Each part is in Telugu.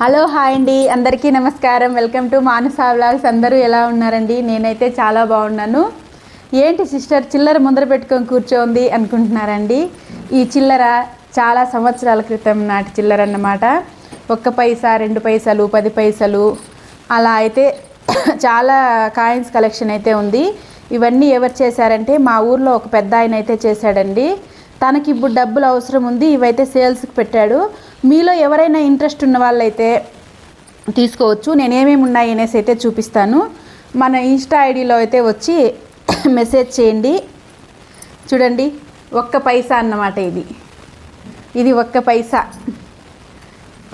హలో హాయ్ అండి. అందరికీ నమస్కారం. Welcome to Manasa vlogs. అందరూ ఎలా ఉన్నారండి? నేనైతే చాలా బాగున్నాను. ఏంటి సిస్టర్? చిల్లర ముందర పెట్టుకొని కూర్చోంది అనుకుంటున్నారండి? ఈ చిల్లర చాలా సంవత్సరాల క్రితం నాటి చిల్లర అన్నమాట. ఒక్క పైసా రెండు పైసలు పది పైసలు అలా అయితే చాలా కాయిన్స్ కలెక్షన్ అయితే ఉంది. ఇవన్నీ ఎవరు చేశారంటే మా ఊర్లో ఒక పెద్ద ఆయన అయితే చేశాడండి. తనకి ఇప్పుడు డబ్బులు అవసరం ఉంది. ఇవైతే సేల్స్కి పెట్టాడు. మీలో ఎవరైనా ఇంట్రెస్ట్ ఉన్న వాళ్ళైతే తీసుకోవచ్చు. నేను ఏమేమి ఉన్నాయి అనేసి అయితే చూపిస్తాను. మన ఇన్స్టా ఐడిలో అయితే వచ్చి మెసేజ్ చేయండి. చూడండి ఒక్క పైసా అన్నమాట ఇది. ఇది ఒక్క పైసా.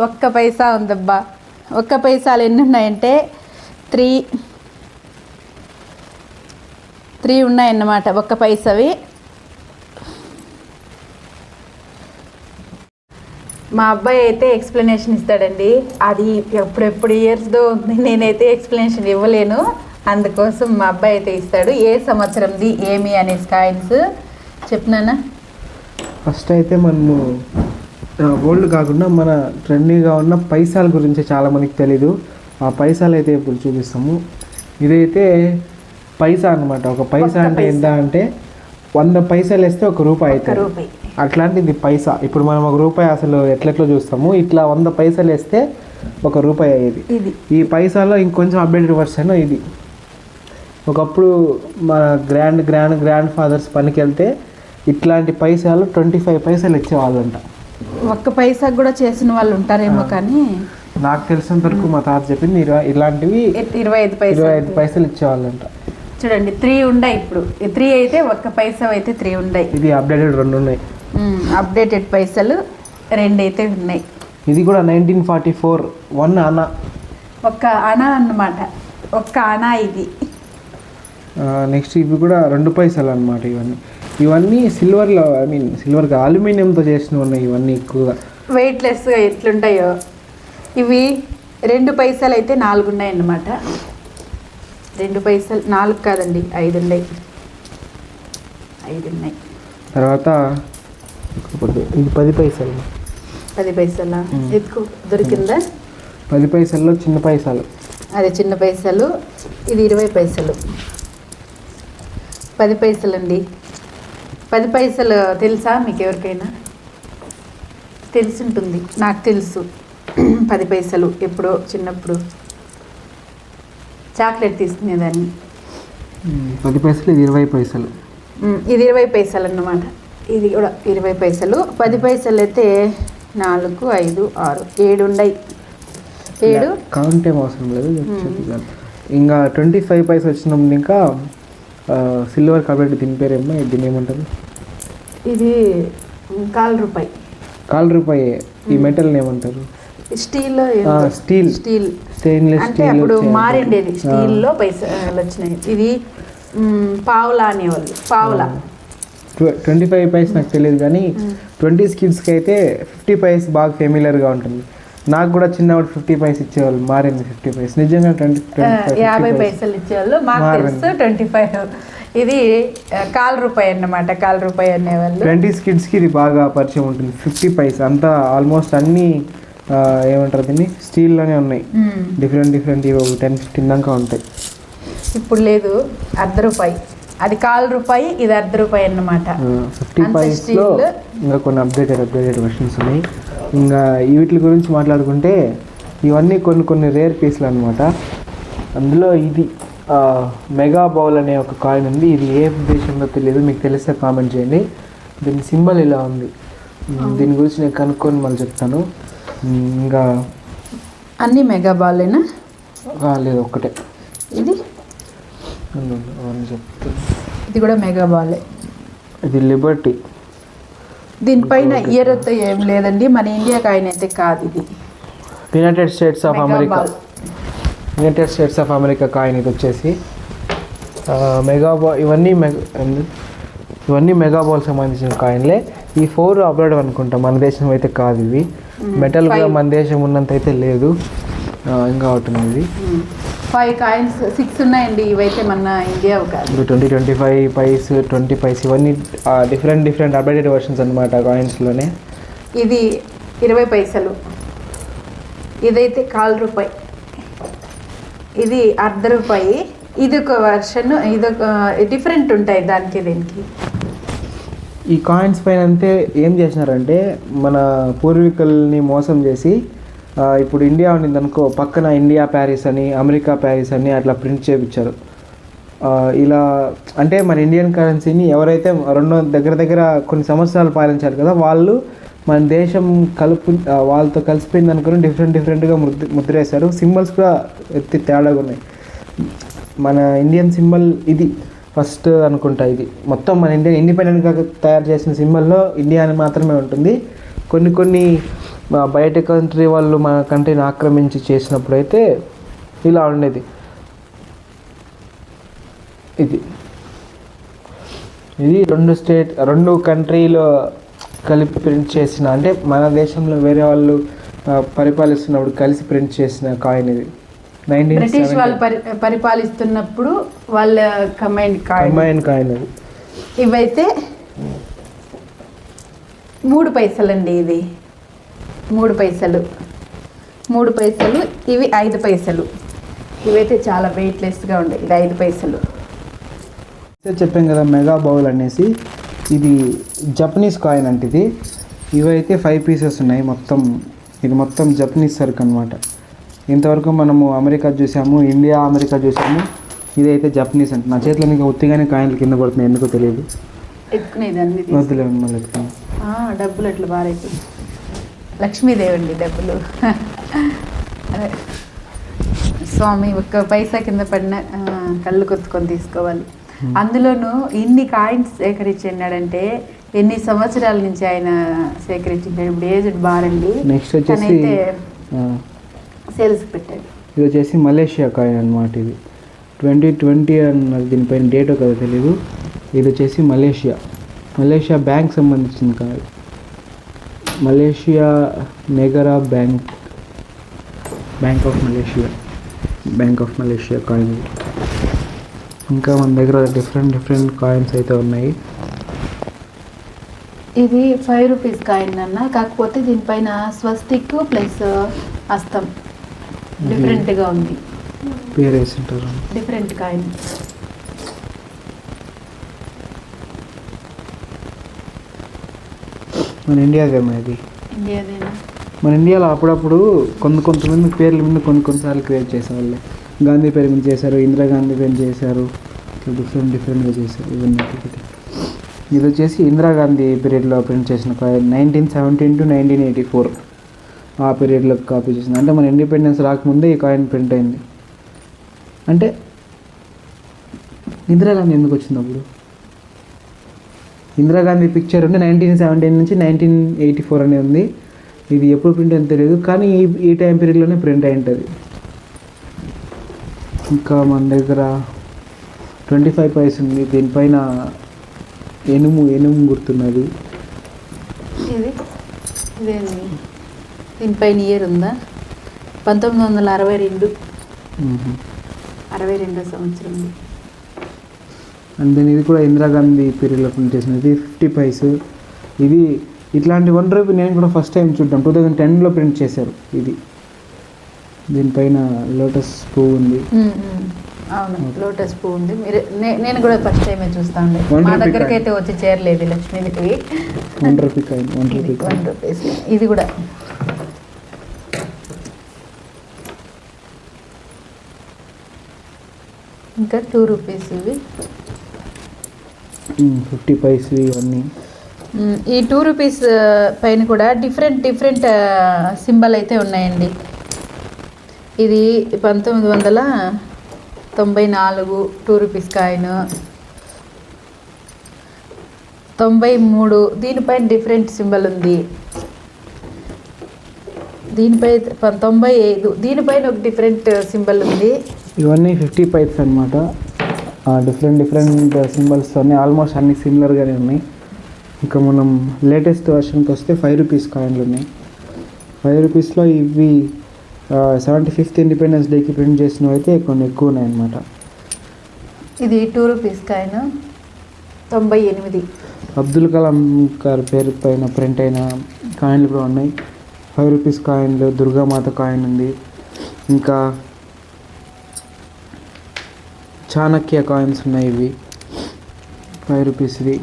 ఒక్క పైసా ఉందబ్బా. ఒక్క పైసాలు ఎన్ని ఉన్నాయంటే త్రీ త్రీ ఉన్నాయన్నమాట ఒక్క పైసవి. మా అబ్బాయి అయితే ఎక్స్ప్లెనేషన్ ఇస్తాడండి. అది ఎప్పుడెప్పుడు ఇయర్స్దో ఉంది. నేనైతే ఎక్స్ప్లెనేషన్ ఇవ్వలేను. అందుకోసం మా అబ్బాయి అయితే ఇస్తాడు. ఏ సంవత్సరంది ఏమి అనేసి కాయిన్స్ చెప్పినానా ఫస్ట్ అయితే మనము ఓల్డ్ కాకుండా మన ట్రెండింగ్గా ఉన్న పైసాల గురించి చాలా మందికి తెలీదు. ఆ పైసాలు అయితే ఇప్పుడు చూపిస్తాము. ఇదైతే పైసా అన్నమాట. ఒక పైసా అంటే. ఎంత అంటే వంద పైసలు వేస్తే ఒక రూపాయి అవుతుంది. రూపాయి. అట్లాంటిది పైసా. ఇప్పుడు మనం ఒక రూపాయి అసలు ఎట్లెట్లో చూస్తాము? ఇట్లా వంద పైసలు వేస్తే ఒక రూపాయి అయ్యేది. ఇది. ఈ పైసాలో ఇంకొంచెం అప్డేటెడ్ వర్షన్ ఇది. ఒకప్పుడు మన గ్రాండ్ గ్రాండ్ గ్రాండ్ ఫాదర్స్ పనికి వెళ్తే ఇట్లాంటి పైసలు ట్వంటీ ఫైవ్ పైసలు ఇచ్చేవాళ్ళంట. ఒక్క పైసాకు కూడా చేసిన వాళ్ళు ఉంటారేమో కానీ నాకు తెలిసినంత వరకు మా తాత చెప్పింది ఇరవై ఇలాంటివి ఇరవై ఐదు ఇరవై ఐదు పైసలు పైసలు ఇచ్చేవాళ్ళంట. చూడండి త్రీ ఉన్నాయి ఇప్పుడు. త్రీ అయితే ఒక్క పైసా అయితే త్రీ ఉన్నాయి ఇది అప్డేటెడ్ రెండు ఉన్నాయి. అప్డేటెడ్ పైసలు రెండు అయితే ఉన్నాయి. ఇది కూడా నైన్టీన్ ఫార్టీ ఫోర్ వన్ అన్న ఒక్క అణా అన్నమాట. ఒక్క అణా ఇది. నెక్స్ట్ ఇవి కూడా రెండు పైసలు అన్నమాట ఇవన్నీ. ఇవన్నీ సిల్వర్లో ఐ మీన్ సిల్వర్ అల్యూమినియంతో చేసినవి ఉన్నాయి ఇవన్నీ ఎక్కువగా. వెయిట్లెస్గా ఎట్లుంటాయో. ఇవి రెండు పైసలు అయితే నాలుగు ఉన్నాయి అన్నమాట. రెండు పైసలు నాలుగు కాదండి ఐదు ఉన్నాయి. ఐదు ఉన్నాయి. తర్వాత ఇది పది పైసలు. పది పైసలా. ఎత్తుకు దొరికిందా? పది పైసల్లో చిన్న పైసలు. అది చిన్న పైసలు ఇది ఇరవై పైసలు. పది పైసలు అండి పది పైసలు తెలుసా మీకు ఎవరికైనా? తెలిసింటుంది నాకు తెలుసు. పది పైసలు ఎప్పుడో చిన్నప్పుడు. చాక్లెట్ తీసుకునేదాన్ని. పది పైసలు ఇది ఇరవై పైసలు. ఇది ఇరవై పైసలు అన్నమాట ఇది కూడా ఇరవై పైసలు. పది పైసలు అయితే నాలుగు ఐదు ఆరు ఏడు ఉన్నాయి. ఏడు? కౌంట్ ఏం అవసరం లేదు. ఇంకా ట్వంటీ ఫైవ్ పైసలు వచ్చినప్పుడు ఇంకా సిల్వర్ కాబట్టి దీని పేరు ఏమో దీని ఏమంటారు? ఇది కాలు రూపాయి. కాల్ రూపాయి. ఈ మెటల్ ఏమంటారు? Steel steel. స్టీల్. స్టెయిన్లెస్ అంటే స్టీల్ అప్పుడు. మారిండేది. స్టీల్లో పైసలు వచ్చినాయి. ఇది పావులా అనేవాళ్ళు. పావులా. ట్వంటీ ఫైవ్ పైస్ నాకు తెలియదు కానీ ట్వంటీ స్కిడ్స్కి అయితే ఫిఫ్టీ పైస్ బాగా ఫెమిలియర్గా ఉంటుంది. నాకు కూడా చిన్నప్పుడు ఫిఫ్టీ పైస్ ఇచ్చేవాళ్ళు మారింది ఫిఫ్టీ పైస్ నిజంగా ట్వంటీ యాభై పైసలు ఇచ్చేవాళ్ళు. మాకు మారింది. తెలుసు ట్వంటీ ఫైవ్ ఇది కాలు రూపాయి అన్నమాట కాలు రూపాయి అనేవాళ్ళు. ట్వంటీ స్కిడ్స్కి ఇది బాగా పరిచయం ఉంటుంది. ఫిఫ్టీ పైస్ అంతా ఆల్మోస్ట్ అన్నీ ఏమంటారు దీన్ని? స్టీల్లోనే ఉన్నాయి. డిఫరెంట్ డిఫరెంట్ ఇవి ఒక టెన్ ఫిఫ్టీన్ దాకా ఉంటాయి. ఇప్పుడు లేదు అర్ధ రూపాయి. అది కాలు రూపాయి ఇది అర్ధ రూపాయి అన్నమాట. Fifty steel. ఇంకా కొన్ని అప్డేటెడ్ అప్డేటెడ్ వర్షన్స్ ఉన్నాయి. ఇంకా వీటి గురించి మాట్లాడుకుంటే ఇవన్నీ కొన్ని కొన్ని రేర్ పీస్లు అనమాట అందులో ఇది మెగా బౌల్ అనే ఒక కాయిన్ ఉంది. ఇది ఏ దేశంలో తెలియదు మీకు తెలిస్తే కామెంట్ చేయండి. దీని సింబల్ ఇలా ఉంది. దీని గురించి నేను కనుక్కొని మళ్ళీ చెప్తాను. ఇంకా అన్ని మెగా బాలేనా లేదు ఒక్కటే. ఇది? ఇది కూడా మెగా బాలే. ఇది లిబర్టీ. దీనిపైన ఇయర్ అయితే ఏం లేదండి. మన ఇండియా కాయిన్ అయితే కాదు ఇది. United States of America. United States of America coin ఇది వచ్చేసి. ఆ, మెగా బాల్ ఇవన్నీ మెగా? ఇవన్నీ మెగా బాల్ సంబంధించిన కాయిన్లే. ఈ ఫోర్ అప్లోడ్ అనుకుంటా. మన దేశం అయితే కాదు ఇవి. మెటల్ కూడా. మన దేశం ఉన్నంత అయితే లేదు. ఇంకా ఉంది. ఇది ఫైవ్ కాయిన్స్ సిక్స్ ఉన్నాయండి ఇవైతే మన ఇండియా ఇప్పుడు twenty twenty five paise twenty paise ఇవన్నీ డిఫరెంట్ డిఫరెంట్ అప్డేటెడ్ వర్షన్స్ అనమాట కాయిన్స్లోనే ఇది ఇరవై పైసలు. ఇదైతే కాల్ రూపాయి. ఇది అర్ధ రూపాయి. ఇది ఒక వర్షన్ ఇది ఒక డిఫరెంట్ ఉంటాయి దానికి దీనికి. ఈ కాయిన్స్ పైన అంతే ఏం చేసినారంటే మన పూర్వీకుల్ని మోసం చేసి ఇప్పుడు ఇండియా ఉండింది అనుకో పక్కన ఇండియా ప్యారిస్ అని అమెరికా ప్యారిస్ అని అట్లా ప్రింట్ చేయించారు ఇలా అంటే మన ఇండియన్ కరెన్సీని ఎవరైతే రెండో దగ్గర దగ్గర కొన్ని సంవత్సరాలు పాలించారు కదా వాళ్ళు మన దేశం కలుపు వాళ్ళతో కలిసిపోయింది అనుకుని డిఫరెంట్ డిఫరెంట్గా ముద్ర ముద్రేశారు. సింబల్స్ కూడా ఎత్తి తేడాగా ఉన్నాయి. మన ఇండియన్ సింబల్ ఇది ఫస్ట్ అనుకుంటా ఇది. మొత్తం మన ఇండియన్ ఇండిపెండెంట్గా తయారు చేసిన సింబల్లో ఇండియా అని మాత్రమే ఉంటుంది. కొన్ని కొన్ని బయట కంట్రీ వాళ్ళు మన కంట్రీని ఆక్రమించి చేసినప్పుడు అయితే ఇలా ఉండేది. ఇది. ఇది రెండు స్టేట్ రెండు కంట్రీలో కలిపి ప్రింట్ చేసిన అంటే మన దేశంలో వేరే వాళ్ళు పరిపాలిస్తున్నప్పుడు కలిసి ప్రింట్ చేసిన కాయిన్ ఇది. బ్రిటిష్ వాళ్ళు పరి పరిపాలిస్తున్నప్పుడు వాళ్ళ కమైండ్ కాయిన్ కంబైన్ కాయిన్ అది ఇవైతే మూడు పైసలండి ఇది. మూడు పైసలు. మూడు పైసలు ఇవి ఐదు పైసలు. ఇవైతే చాలా వెయిట్లెస్గా ఉండే ఇది ఐదు పైసలు. చెప్పాం కదా మెగా బౌల్ అనేసి. ఇది జపనీస్ కాయిన్ అంటే ఇది. ఇవైతే ఫైవ్ పీసెస్ ఉన్నాయి మొత్తం. ఇది మొత్తం జపనీస్ సరుకు అనమాట ఇంతవరకు మనము అమెరికా చూసాము ఇండియా అమెరికా చూసాము. ఇదైతే జపనీస్ అంటే. నా చేతిలో ఇంకా ఉత్తిగానే కాయిన్లు కింద పడుతున్నాయి ఎందుకో తెలియదు. ఎత్తుకునేది అన్ని తీసి. వద్దులే మళ్ళీ డబ్బులు అట్లా బారైతే లక్ష్మీదేవి అండి డబ్బులు. అదే. స్వామి ఒక్క పైసా కింద పడిన కళ్ళు కొత్తుకొని తీసుకోవాలి. అందులోనూ ఇన్ని కాయిన్స్ సేకరించాడంటే ఎన్ని సంవత్సరాల నుంచి ఆయన సేకరించాడు ఇప్పుడు ఏజ్డ్ బారండి. నెక్స్ట్ వచ్చేసి సేల్స్ పెట్టాడు. ఇది వచ్చేసి మలేషియా కాయిన్ అనమాట ఇది. ట్వంటీ ట్వంటీ అన్నది దీనిపైన డేట్ కదా తెలియదు ఇది వచ్చేసి మలేషియా. మలేషియా బ్యాంక్ సంబంధించింది కాదు Malaysia Negara bank bank of Malaysia bank of Malaysia coin. ఇంకా మన దగ్గర డిఫరెంట్ డిఫరెంట్ కాయిన్స్ అయితే ఉన్నాయి. ఇది ఫైవ్ రూపీస్ కాయిన్ అన్న. కాకపోతే దీనిపైన స్వస్తిక్ ప్లస్ హస్తం డిఫరెంట్గా ఉంది. పేరు వేసింటారు డిఫరెంట్ కాయిన్ మన ఇండియాదేమో ఇది? ఇండియాదేనా? మన ఇండియాలో అప్పుడప్పుడు కొంత కొంతమంది పేర్ల మీద కొన్ని కొన్నిసార్లు క్రియేట్ చేసేవాళ్ళు. గాంధీ పేరు మీద చేశారు ఇందిరాగాంధీ పేరు చేశారు డిఫరెంట్ డిఫరెంట్గా చేశారు ఇవన్నీ. ఇది వచ్చేసి ఇందిరాగాంధీ పీరియడ్లో ప్రింట్ చేసిన nineteen seventeen to nineteen eighty four ఆ పీరియడ్లో కాపీ చేసింది అంటే మన ఇండిపెండెన్స్ రాకముందే ఈ కాయిన్ ప్రింట్ అయింది. అంటే ఇందిరాగాంధీ ఎందుకు వచ్చింది అప్పుడు? ఇందిరాగాంధీ పిక్చర్ ఉంది నైన్టీన్ సెవెంటీన్ నుంచి నైన్టీన్ ఎయిటీ ఫోర్ అనేది ఉంది. ఇది ఎప్పుడు ప్రింట్ అయిందో తెలియదు కానీ ఈ ఈ టైం పీరియడ్లోనే ప్రింట్ అయి ఉంటుంది ఇంకా మన దగ్గర ట్వంటీ ఫైవ్ పైస్ ఉంది. దీనిపైన ఎనుము ఎనుము గుర్తున్నది. దీనిపైన ఇయర్ ఉందా? పంతొమ్మిది వందల అరవై రెండు. అరవై రెండో సంవత్సరం అండ్ దెన్ ఇది కూడా ఇందిరాగాంధీ పీరియడ్లో ప్రింట్ చేసింది ఇది ఫిఫ్టీ పైస్ ఇది ఇట్లాంటి వన్ రూపీ నేను కూడా ఫస్ట్ టైం చూద్దాం టూ థౌజండ్ టెన్లో ప్రింట్ చేశారు ఇది. దీనిపైన లోటస్ పువ్వు ఉంది. అవును లోటస్ పువ్వు ఉంది. మీరు నేను కూడా ఫస్ట్ టైమే చూస్తా ఉండే One మా దగ్గరికి. అయితే వచ్చి చేరలేదు Lakshmi Devi one rupee coin one rupee one rupees ఇది కూడా. ఇంకా టూ రూపీస్ ఇవి. ఫిఫ్టీ పైస్ ఇవన్నీ. ఈ టూ రూపీస్ పైన కూడా డిఫరెంట్ డిఫరెంట్ సింబల్ అయితే ఉన్నాయండి. ఇది పంతొమ్మిది వందల తొంభై నాలుగు టూ రూపీస్ కాయిన్. తొంభై మూడు దీనిపైన డిఫరెంట్ సింబల్ ఉంది. దీనిపై తొంభై ఐదు దీనిపైన ఒక డిఫరెంట్ సింబల్ ఉంది. ఇవన్నీ ఫిఫ్టీ పైప్స్ అనమాట డిఫరెంట్ డిఫరెంట్ సింబల్స్ అన్నీ ఆల్మోస్ట్ అన్ని సిమిలర్గానే ఉన్నాయి. ఇంకా మనం లేటెస్ట్ వర్షన్కి వస్తే ఫైవ్ రూపీస్ కాయిన్లు ఉన్నాయి. ఫైవ్ రూపీస్లో ఇవి సెవెంటీ ఫిఫ్త్ ఇండిపెండెన్స్ డేకి ప్రింట్ చేసినవి అయితే కొన్ని ఎక్కువ ఉన్నాయి అనమాట ఇది టూ రూపీస్ కాయిన్ తొంభై ఎనిమిది. అబ్దుల్ కలాం గారి పేరు పైన ప్రింట్ అయిన కాయిన్లు కూడా ఉన్నాయి. ఫైవ్ రూపీస్ కాయిన్లు దుర్గామాత కాయిన్ ఉంది. ఇంకా చాణక్య కాయిన్స్ ఉన్నాయి ఇవి. ఫైవ్ రూపీస్ది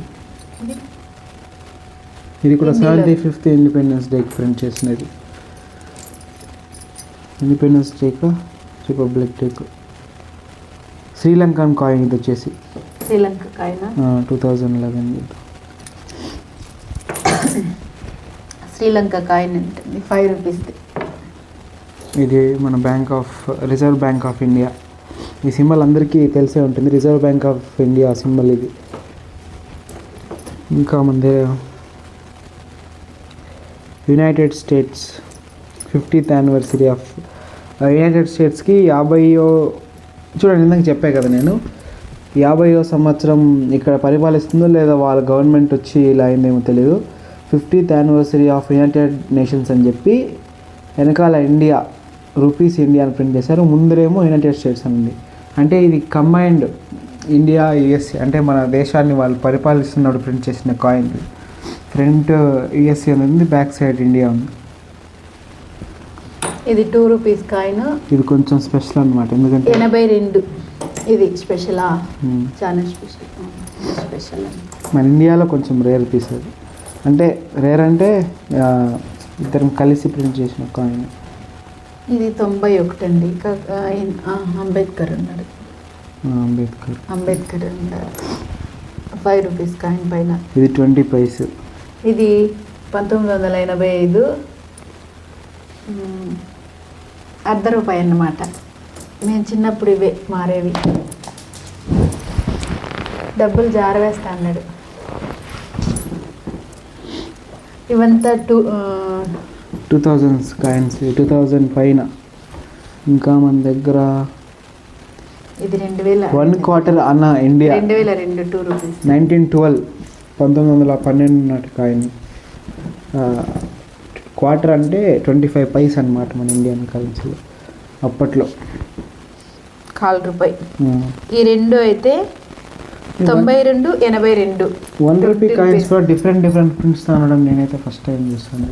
ఇది కూడా. సెవెంటీ ఫిఫ్త్ ఇండిపెండెన్స్ డేకి ప్రింట్ చేసినది. ఇండిపెండెన్స్ డేకా రిపబ్లిక్ డేకు శ్రీలంకన్ కాయిన్ ఇది వచ్చేసి. Sri Lanka coin two thousand eleven Sri Lanka coin ఉంటుంది. ఫైవ్ రూపీస్ది ఇది మన bank of Reserve Bank of India ఈ సింబల్ అందరికీ తెలిసే ఉంటుంది. Reserve Bank of India symbol ఇది. ఇంకా ముందే United States fiftieth anniversary of United స్టేట్స్కి యాభైయో చూడండి ఇందాక చెప్పే కదా నేను. యాభైయో సంవత్సరం ఇక్కడ పరిపాలిస్తుందో లేదా వాళ్ళ గవర్నమెంట్ వచ్చి ఇలా అయిందేమో తెలియదు fiftieth anniversary of United Nations అని చెప్పి వెనకాల ఇండియా రూపీస్ ఇండియా అని ప్రింట్ చేశారు. ముందరేమో యునైటెడ్ స్టేట్స్ అని ఉంది. అంటే ఇది కంబైన్డ్ ఇండియా యుఎస్ఏ అంటే మన దేశాన్ని వాళ్ళు పరిపాలిస్తున్నప్పుడు ప్రింట్ చేసిన కాయిన్ ఫ్రంట్ యుఎస్ఏ అని ఉంది బ్యాక్ సైడ్ ఇండియా ఉంది. ఇది టూ రూపీస్ కాయిన్ ఇది కొంచెం స్పెషల్ అనమాట ఎందుకంటే ఎనభై రెండు. ఇది స్పెషలా ఉమ్, చాలా స్పెషల్ స్పెషల్ మన ఇండియాలో కొంచెం రేర్ పీస్ అది. అంటే రేర్ అంటే ఇద్దరం కలిసి ప్రింట్ చేసిన కాయిన్ ఇది తొంభై ఒకటి అండి అంబేద్కర్ ఉన్నాడు. అంబేద్కర్. అంబేద్కర్ ఉన్నారు ఫైవ్ రూపీస్ కాయిన్ పైన. ఇది ట్వంటీ పైస్. ఇది పంతొమ్మిది వందల ఎనభై ఐదు అర్ధ రూపాయి అన్నమాట. మేము చిన్నప్పుడు ఇవే మారేవి. డబ్బులు జారవేస్తా అన్నాడు. ఇవంతా two two thousand coins two thousand పైన ఇంకా మన దగ్గర ఇది రెండు వేల వన్ క్వార్టర్ అన్న ఇండియా రెండు వేల రెండు టూ రూపీస్ నైన్టీన్ ట్వెల్వ్ పంతొమ్మిది వందల పన్నెండు నాటి కాయిన్. క్వార్టర్ అంటే ట్వంటీ ఫైవ్ పైస్ అనమాట మన ఇండియన్ కరెన్సీలో అప్పట్లో. కాలు రూపాయి. ఈ రెండు అయితే తొంభై రెండు ఎనభై రెండు. One rupee 20 coins. కూడా డిఫరెంట్ డిఫరెంట్ ప్రింట్స్ అనడం నేనైతే ఫస్ట్ టైం చూస్తాను.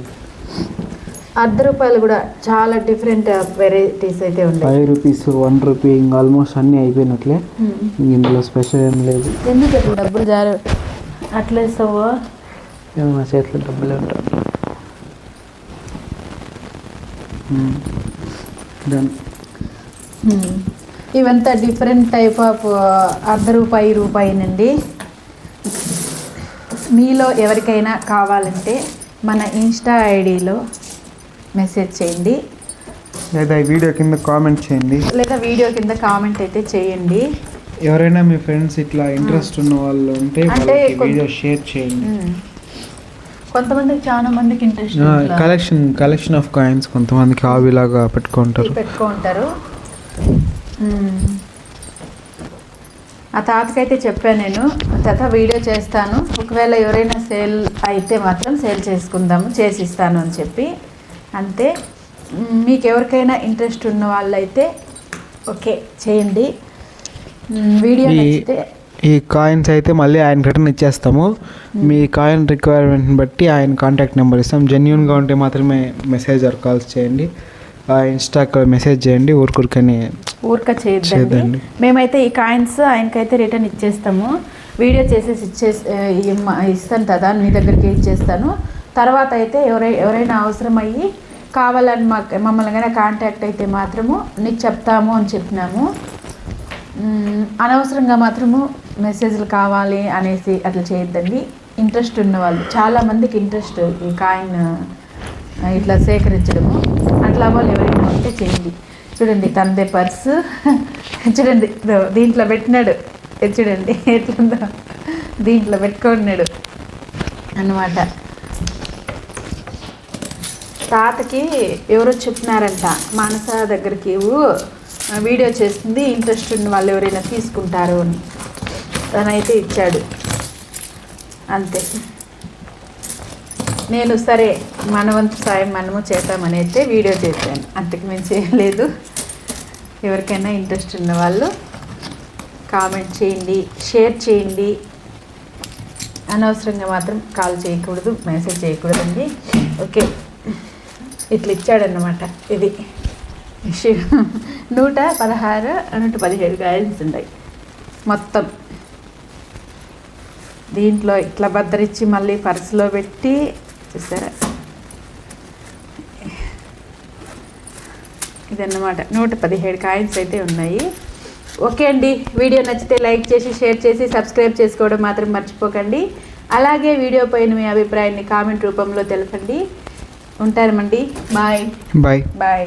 అర్ధ రూపాయలు కూడా చాలా డిఫరెంట్ వెరైటీస్ అయితే ఉన్నాయి ఫైవ్ రూపీస్ వన్ రూపీ ఇంకా ఆల్మోస్ట్ అన్నీ అయిపోయినట్లే. ఇంక ఇందులో స్పెషల్ ఏం లేదు. ఎందుకు అట్లా డబ్బులు జారు? అట్లా ఇస్తావు నా చేతిలో డబ్బులే ఉంటాయి. డన్ ఇవంతా డిఫరెంట్ టైప్ ఆఫ్ అర్ధ రూపాయి రూపాయి నుండి. మీలో ఎవరికైనా కావాలంటే మన ఇన్స్టా ఐడిలో మెసేజ్ చేయండి. లేదా ఈ వీడియో కింద కామెంట్ చేయండి. లేదా వీడియో కింద కామెంట్ అయితే చేయండి. ఎవరైనా మీ ఫ్రెండ్స్ ఇట్లా ఇంట్రెస్ట్ ఉన్న వాళ్ళు ఉంటే అంటే వాళ్ళకి కొం- వీడియో షేర్ చేయండి. కొంతమందికి చాలా మందికి interest collection collection of coins కొంతమందికి హాబీ లాగా పెట్టుకుంటారు పెట్టుకుంటారు. మ్మ్. ఆ తాతకైతే చెప్పాను నేను. తాత వీడియో చేస్తాను. ఒకవేళ ఎవరైనా సేల్ అయితే మాత్రం సేల్ చేసుకుందాము చేసి ఇస్తాను అని చెప్పి. అంతే. మీకు ఎవరికైనా ఇంట్రెస్ట్ ఉన్న వాళ్ళైతే ఓకే చేయండి. వీడియో ఈ- నచ్చితే ఈ కాయిన్స్ అయితే మళ్ళీ ఆయన రిటర్న్ ఇచ్చేస్తాము. మీ. కాయిన్ రిక్వైర్మెంట్ని బట్టి ఆయన కాంటాక్ట్ నెంబర్ ఇస్తాం. జెన్యున్గా ఉంటే మాత్రమే మెసేజ్ ఆర్ కాల్స్ చేయండి. ఇన్స్టాకి మెసేజ్ చేయండి. ఊరికూరికని ఊరిక చేయొద్దండి. మేమైతే ఈ కాయిన్స్ ఆయనకైతే రిటర్న్ ఇచ్చేస్తాము. వీడియో చేసేసి ఇమ్మ- ఇస్తాను కదా మీ దగ్గరికి ఇచ్చేస్తాను. తర్వాత అయితే ఎవరై ఎవరైనా అవసరమయ్యి కావాలని మాకు మమ్మల్ని కానీ కాంటాక్ట్ అయితే మాత్రము నీకు చెప్తాము అని చెప్పినాము. అనవసరంగా మాత్రము మెసేజ్లు కావాలి అనేసి అట్లా చేయొద్దండి. ఇంట్రెస్ట్ ఉన్నవాళ్ళు చాలామందికి ఇంట్రెస్ట్ ఈ కాయిన్ ఇట్లా సేకరించడము అట్లా వాళ్ళు ఎవరైనా ఉంటే చేయండి. చూడండి తందే పర్సు చూడండి దీంట్లో పెట్టినాడు. చూడండి ఎట్లుందో. దీంట్లో పెట్టుకున్నాడు. అన్నమాట. తాతకి ఎవరో చెప్పినారంట మానస దగ్గరికి వీడియో చేస్తుంది ఇంట్రెస్ట్ ఉన్న వాళ్ళు ఎవరైనా తీసుకుంటారు అని. తనైతే ఇచ్చాడు. అంతే. నేను సరే మనవంతు సాయం మనము చేద్దామని అయితే వీడియో చేశాను. అంతకు మించి చేయలేదు ఎవరికైనా ఇంట్రెస్ట్ ఉన్న వాళ్ళు కామెంట్ చేయండి షేర్ చేయండి. అనవసరంగా మాత్రం కాల్ చేయకూడదు మెసేజ్ చేయకూడదండి. ఓకే. ఇట్లా ఇచ్చాడన్నమాట. ఇది. నూట పదహారు నూట పదిహేడు కాయిన్స్ ఉన్నాయి మొత్తం. దీంట్లో ఇట్లా భద్రించి మళ్ళీ పర్సులో పెట్టి చూసారా? ఇదన్నమాట. నూట పదిహేడు కాయిన్స్ అయితే ఉన్నాయి. ఓకే అండి. వీడియో నచ్చితే లైక్ చేసి షేర్ చేసి సబ్స్క్రైబ్ చేసుకోవడం మాత్రం మర్చిపోకండి. అలాగే వీడియో పైన మీ అభిప్రాయాన్ని కామెంట్ రూపంలో తెలపండి. ఉంటారమండి బాయ్ బాయ్ బాయ్